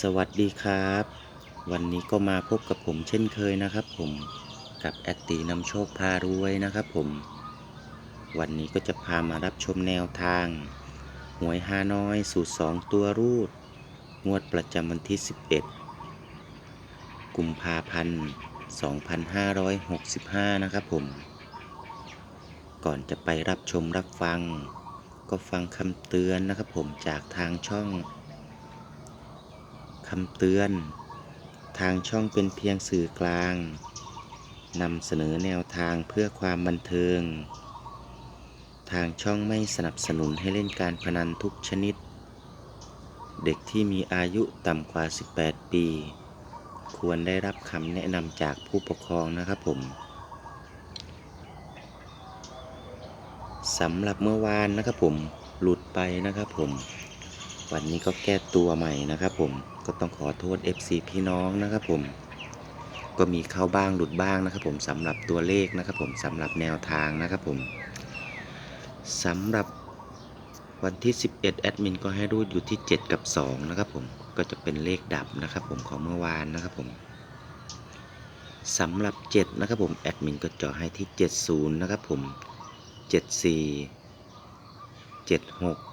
สวัสดีครับ วันนี้ก็มาพบกับผมเช่นเคยนะครับผมกับแอดตีนำโชคพารวยนะครับผม วันนี้ก็จะพามารับชมแนวทาง หวยฮานอยสูตร 2 ตัวรูด งวดประจำวันที่ 11 กุมภาพันธ์ 2565 นะครับผม ก่อนจะไปรับชมรับฟัง ก็ฟังคำเตือนนะครับผมจากทางช่อง คำเตือน ทางช่องเป็นเพียงสื่อกลางนำเสนอแนวทางเพื่อความบันเทิง ทางช่องไม่สนับสนุนให้เล่นการพนันทุกชนิด เด็กที่มีอายุต่ำกว่า 18 ปี ควรได้รับคำแนะนำจากผู้ปกครองนะครับผมสำหรับเมื่อวานนะครับผมหลุดไปนะครับผม วันนี้ก็แก้ตัวใหม่นะครับผมก็ต้องขอโทษ FC พี่น้องนะครับผม ก็มีเข้าบ้างหลุดบ้างนะครับผมสำหรับตัวเลขนะครับผมสำหรับแนวทางนะครับผมสำหรับวันที่ 11 แอดมินก็ให้รูดอยู่ที่ 7 กับ 2 นะครับผมก็จะเป็นเลขดับนะครับผมของเมื่อวานนะครับผมสำหรับ 7 นะครับผมแอดมินก็เจาะให้ที่ 70 นะครับผม 74 76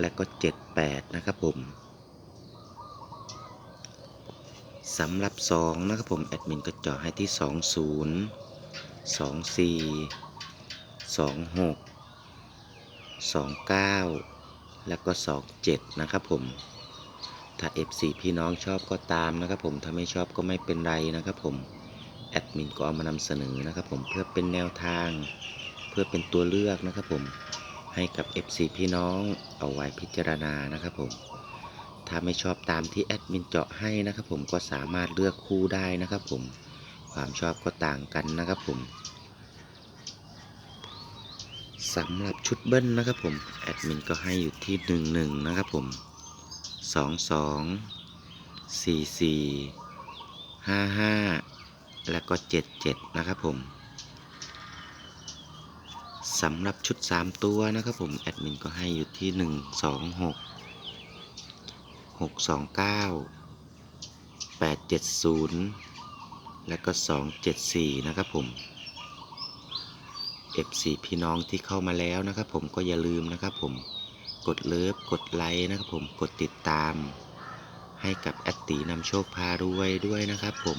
และก็ 78 นะครับผมสำหรับ 2 นะครับผม แอดมินก็เจาะให้ที่ 20 24 26 29 แล้วก็ 27 นะครับผม ถ้า FC พี่น้องชอบก็ตามนะครับผม ถ้าไม่ชอบก็ไม่เป็นไรนะครับผม แอดมินก็เอามานำเสนอนะครับผมเพื่อเป็นแนวทาง เพื่อเป็นตัวเลือกนะครับผม ให้กับ FC พี่น้องเอาไว้พิจารณานะครับผม ถ้าไม่ชอบตามที่แอดมินเจาะให้นะครับผมก็สามารถเลือกคู่ได้นะครับผม ความชอบก็ต่างกันนะครับผมสำหรับชุดเบิ้ลนะครับผม แอดมินก็ให้อยู่ที่ 1 1 นะครับผม 2 2 4 4 5 5 แล้วก็ 7 7 นะครับผม สำหรับชุด 3 ตัวนะครับผม แอดมินก็ให้อยู่ที่ 1 2 6 6 2 9 8 7 0 และก็ 2 7 4 นะครับผม F4 พี่น้องที่เข้ามาแล้วนะครับผมก็อย่าลืมนะครับผมกดเลิฟกดไลค์นะครับผมกดติดตาม ให้กับแอดตีนำโชคพารวยด้วยนะครับผม